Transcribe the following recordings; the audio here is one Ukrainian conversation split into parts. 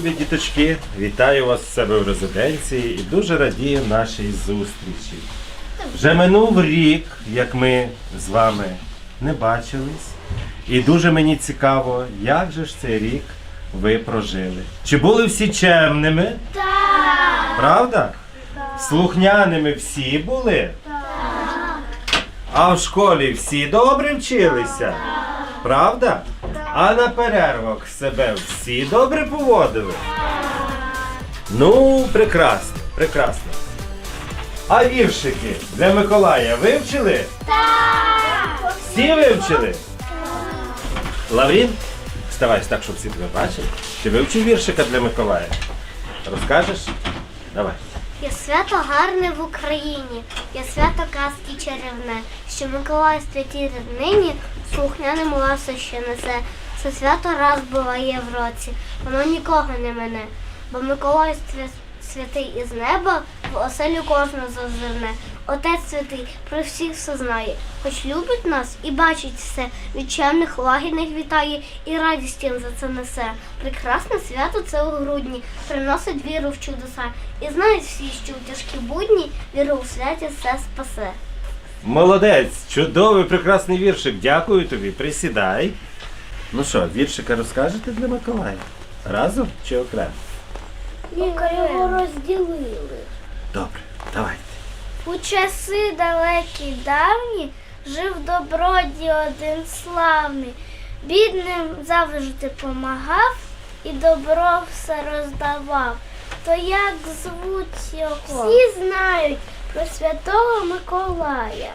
любі діточки, вітаю вас в себе в резиденції і дуже радію нашій зустрічі. Вже минув рік, як ми з вами не бачились, і дуже мені цікаво, як же ж цей рік ви прожили. Чи були всі чемними? Так. Правда? Слухняними всі були? Так. А в школі всі добре вчилися? Правда? А на перервах себе всі добре поводили? Ну, прекрасно, прекрасно. А віршики для Миколая вивчили? Так! Всі вивчили? Лаврін, вставай так, щоб всі тебе бачили. Ти вивчив віршика для Миколая? Розкажеш? Давай. Є свято гарне в Україні, є свято казки чарівне, що Миколай святій нині слухняним ласо ще несе. Це свято раз буває в році, воно нікого не мене, бо Миколай святий із неба в оселю кожного зазирне. Отець святий про всіх все знає, хоч любить нас і бачить все, від чемних лагідних вітає і радість їм за це несе. Прекрасне свято це у грудні, приносить віру в чудеса. І знають всі, що у тяжкі будні віру у святі все спасе. Молодець, чудовий, прекрасний віршик. Дякую тобі. Присідай. Ну що, віршика розкажете для Миколая? Разом чи окремо? Поки його розділили. Добре, давайте. У часи далекі давні жив добродій один славний. Бідним завжди помагав і добро все роздавав. То як звуть його? Всі знають про святого Миколая.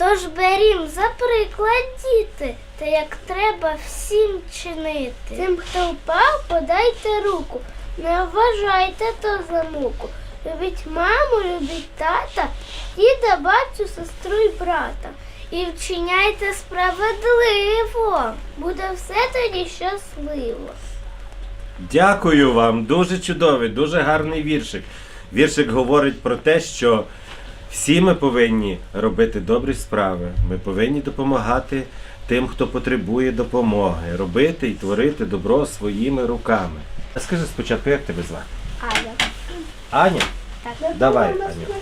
Тож берім за приклад діти, та як треба всім чинити. Тим, хто впав, подайте руку, не вважайте то за муку. Любіть маму, любіть тата, діда, бабцю, сестру і брата. І вчиняйте справедливо, буде все тоді щасливо. Дякую вам, дуже чудовий, дуже гарний віршик. Віршик говорить про те, що всі ми повинні робити добрі справи. Ми повинні допомагати тим, хто потребує допомоги, робити і творити добро своїми руками. А скажи спочатку, як тебе звати? Аля. Аня? Так. Давай, Аня.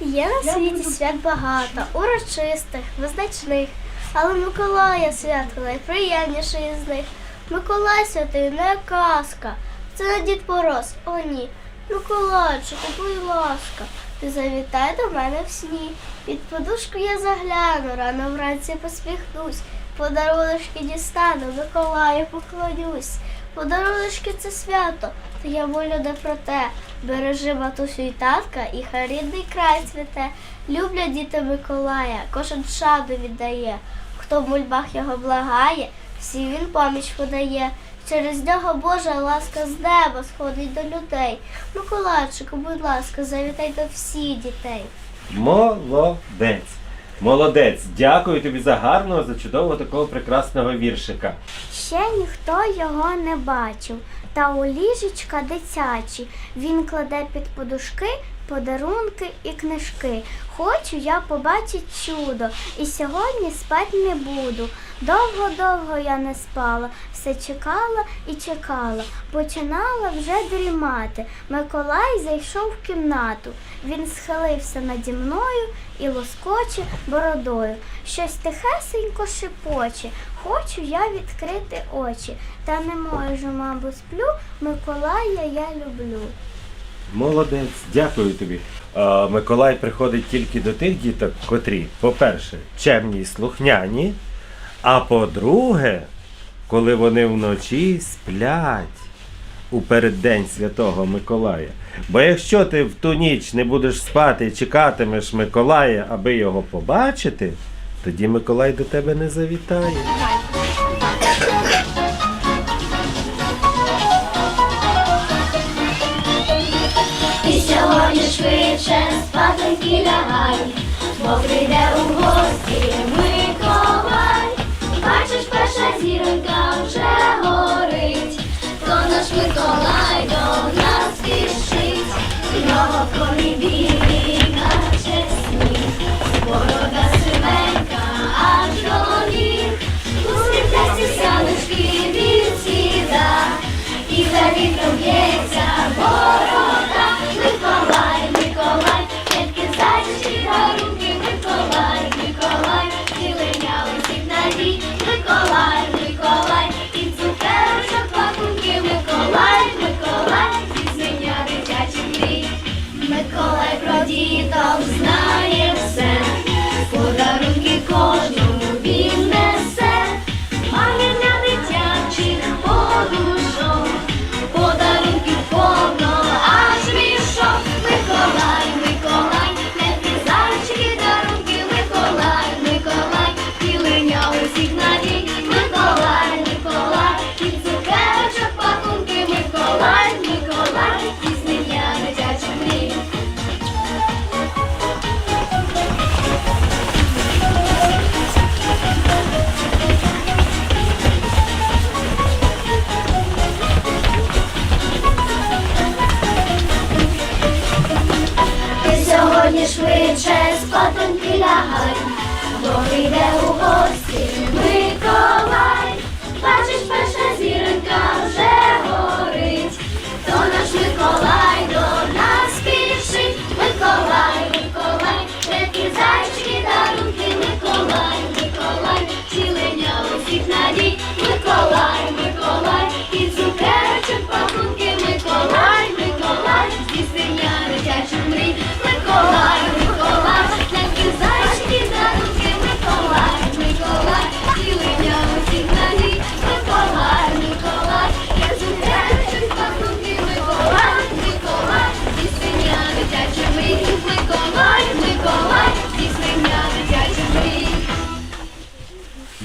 Є на світі свят багато, урочистих, визначних, але Миколая свято найприємніший із них. Миколай святий не казка, це не Дід Мороз, о ні. Миколайчику, будь ласка, завітай до мене в сні. Під подушку я загляну, рано вранці посміхнусь. Подаруночки дістану, Миколаю поклонюсь. Подаруночки це свято, то я молю не про те. Бережи матусю і татка, і хай рідний край цвіте. Люблять діти Миколая, кожен шану віддає. Хто в мольбах його благає, всі він поміч подає. Через нього Божа ласка з неба сходить до людей. Миколайчику, будь ласка, завітай до всіх дітей. Молодець. Молодець. Дякую тобі за гарного, за чудового такого прекрасного віршика. Ще ніхто його не бачив, та у ліжечка дитячі він кладе під подушки подарунки і книжки. Хочу я побачити чудо, і сьогодні спать не буду. Довго-довго я не спала, все чекала і чекала, починала вже дрімати. Миколай зайшов в кімнату. Він схилився наді мною і лоскоче бородою. Щось тихесенько шепоче. Хочу я відкрити очі, та не можу, мабуть, сплю. Миколая я люблю. Молодець, дякую тобі. Е, Миколай приходить тільки до тих діток, котрі, по-перше, чемні і слухняні, а по-друге, коли вони вночі сплять у переддень Святого Миколая. Бо якщо ти в ту ніч не будеш спати і чекатимеш Миколая, аби його побачити, тоді Миколай до тебе не завітає. І сьогодні швидше спатоньки лягай, бо прийде у гості Миколай. Бачиш, перша зіронька і за вітром б'ється борода. Миколай, Миколай, дітки зайчики та руки, Миколай, Миколай, цілення усіх надій, Миколай, Миколай, і цукерочок пакунки, Миколай, Миколай, здійснення дитячих мрій. Миколай про діток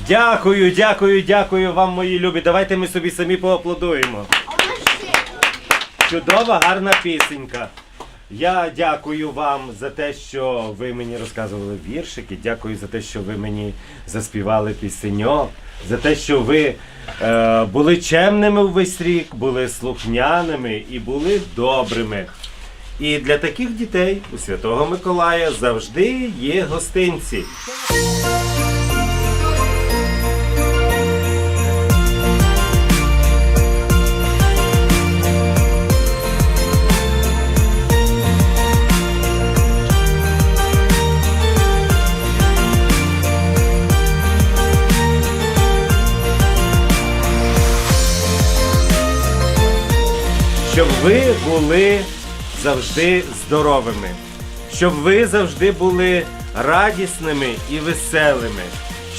Дякую, дякую, дякую вам, мої любі. Давайте ми собі самі поаплодуємо. Чудова, гарна пісенька. Я дякую вам за те, що ви мені розказували віршики. Дякую за те, що ви мені заспівали пісеньок, за те, що ви е, були чемними увесь рік, були слухняними і були добрими. І для таких дітей у Святого Миколая завжди є гостинці. Щоб ви були завжди здоровими, щоб ви завжди були радісними і веселими,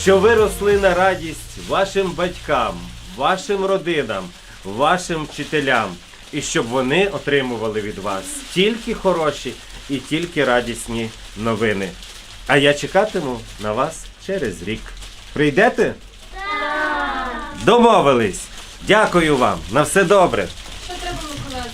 щоб ви росли на радість вашим батькам, вашим родинам, вашим вчителям, і щоб вони отримували від вас тільки хороші і тільки радісні новини. А я чекатиму на вас через рік. Прийдете? Так! Домовились! Дякую вам! На все добре! Може,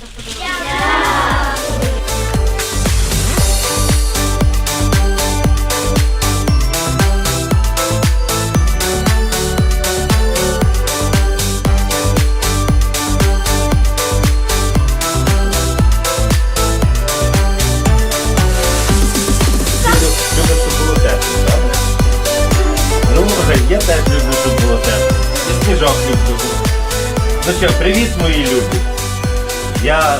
я теж люблю, щоб було тепло. І сніжок люблю. Привіт, мої любі. Я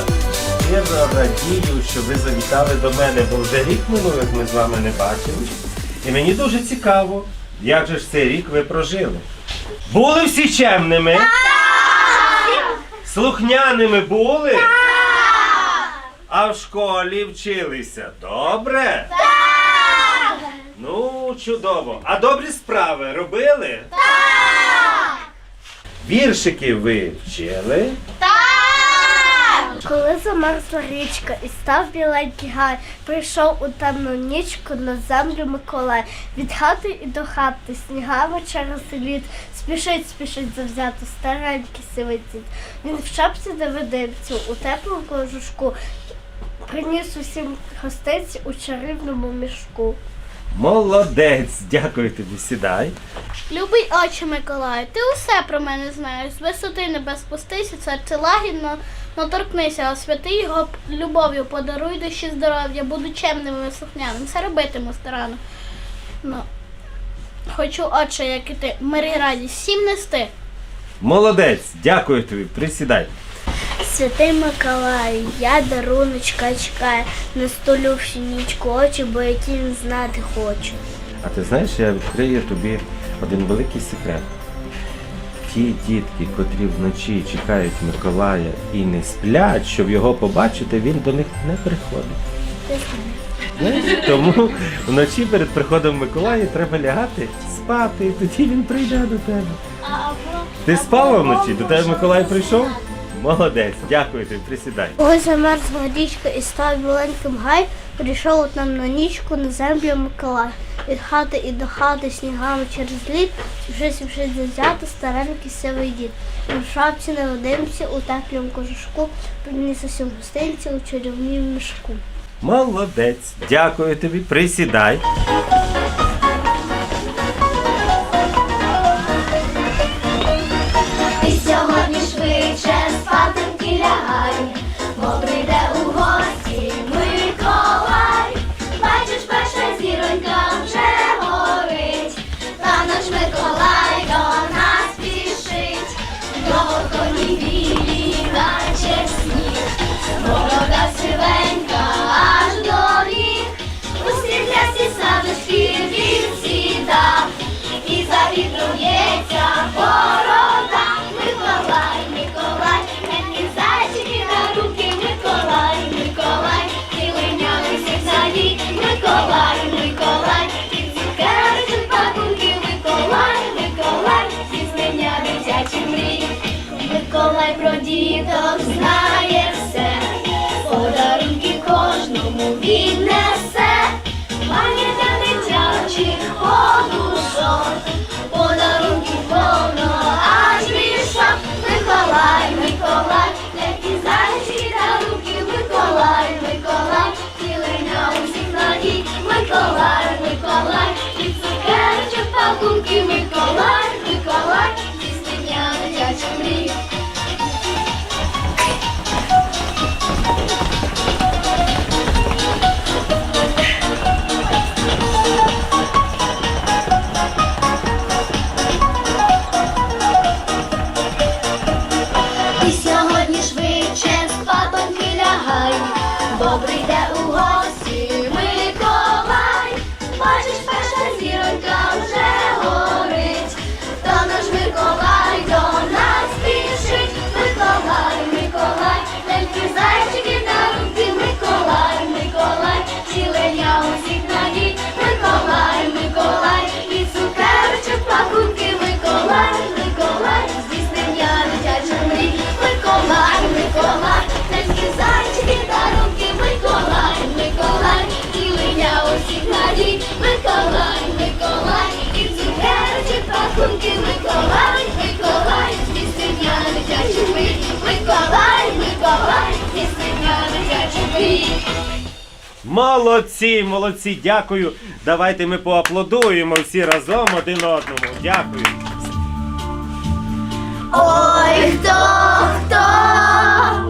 щиро радію, що ви завітали до мене, бо вже рік минув, як ми з вами не бачились. І мені дуже цікаво, як же ж цей рік ви прожили. Були всі чемними? Слухняними були? А в школі вчилися. Добре? Так! Ну, чудово. А добрі справи робили? Так! Віршики ви вчили? Коли замерзла річка і став біленький гай, прийшов у темну нічку на землю Миколай. Від хати і до хати снігами через лід. Спішить, спішить завзято старенький сивий дід. Він в шапці невидимцю, у теплому кожушку, приніс усім гостинці у чарівному мішку. Молодець, дякую тобі, сідай. Любий очі Миколаю, ти усе про мене знаєш. З висоти небес спустися, серце лагідно, наторкнися, а святий його любов'ю подаруй душі здоров'я, буду чемним і слухняним, все робитиму старано. Ну, хочу, отче, як і ти, мир і радість, всім нести. Молодець, дякую тобі, присідай. Святий Миколаю, я даруночка чекаю, на столю всю нічку очі, бо він знати хочу. А ти знаєш, я відкрию тобі один великий секрет. Ті дітки, котрі вночі чекають Миколая і не сплять, щоб його побачити, він до них не приходить. Знаєш, тому вночі перед приходом Миколая треба лягати, спати, і тоді він прийде до тебе. Ти спала вночі? До тебе Миколай прийшов? Молодець, дякую тобі, присідай. Ось замерзла річка і став біленьким гай, прийшов от нам на нічку на землю Миколай. Від хати і до хати снігами через лід, вже сівши завзято старенький сивий дід. У шапці невидимці, у теплім кожушку, приніс усім гостинці у чарівнім мішку. Молодець, дякую тобі, присідай. Вітром борода. Миколай, Миколай, мені зайчики на руки, Миколай, Миколай, ти линяли всіх надій, Миколай, Миколай, і цукерки пакунки, Миколай, Миколай, здійснення дитячі мрій. Миколай про діток знає все, подарунки кожному віднесе, Миколай, Миколай, і цукерчик пакунки, Миколай, Миколай, і дитячих Молодці, молодці, дякую. Давайте ми поаплодуємо всі разом один одному. Дякую. Ой, хто, хто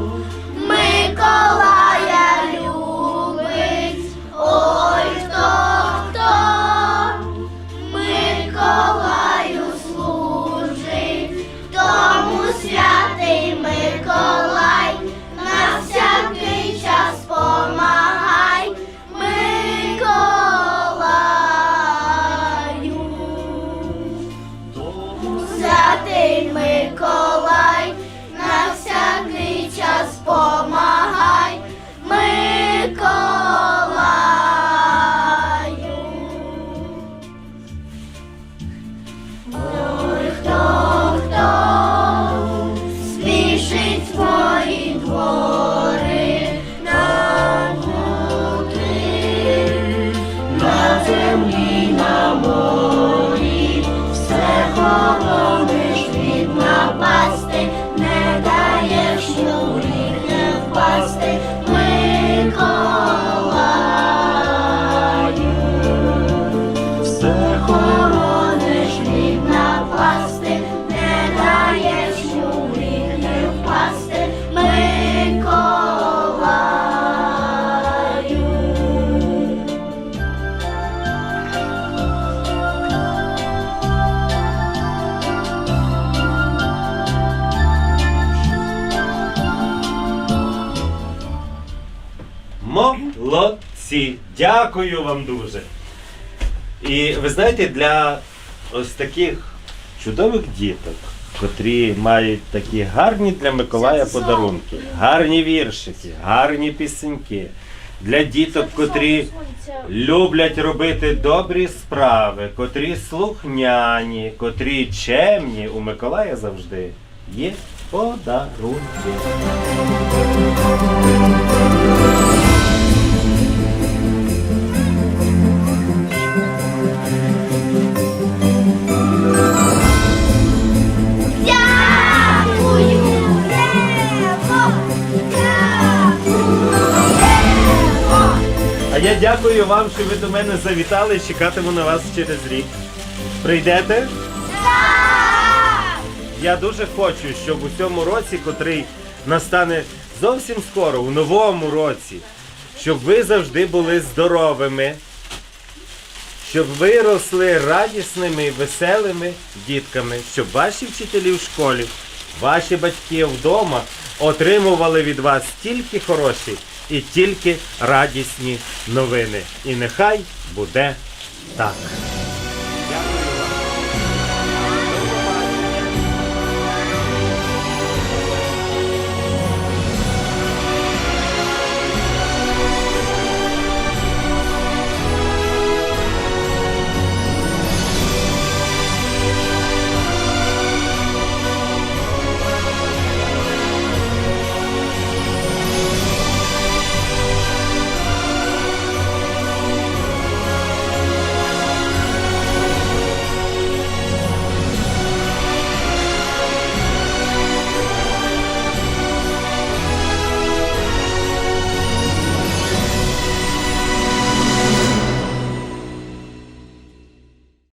Дякую вам дуже. І ви знаєте, для ось таких чудових діток, котрі мають такі гарні для Миколая подарунки, гарні віршики, гарні пісеньки. Для діток, котрі люблять робити добрі справи, котрі слухняні, котрі чемні, у Миколая завжди є подарунки. Я дякую вам, що ви до мене завітали. Чекатиму на вас через рік. Прийдете? Я дуже хочу, щоб у цьому році, котрий настане зовсім скоро, у новому році, щоб ви завжди були здоровими, щоб ви росли радісними, веселими дітками, щоб ваші вчителі в школі, ваші батьки вдома отримували від вас тільки хороші і тільки радісні новини. І нехай буде так.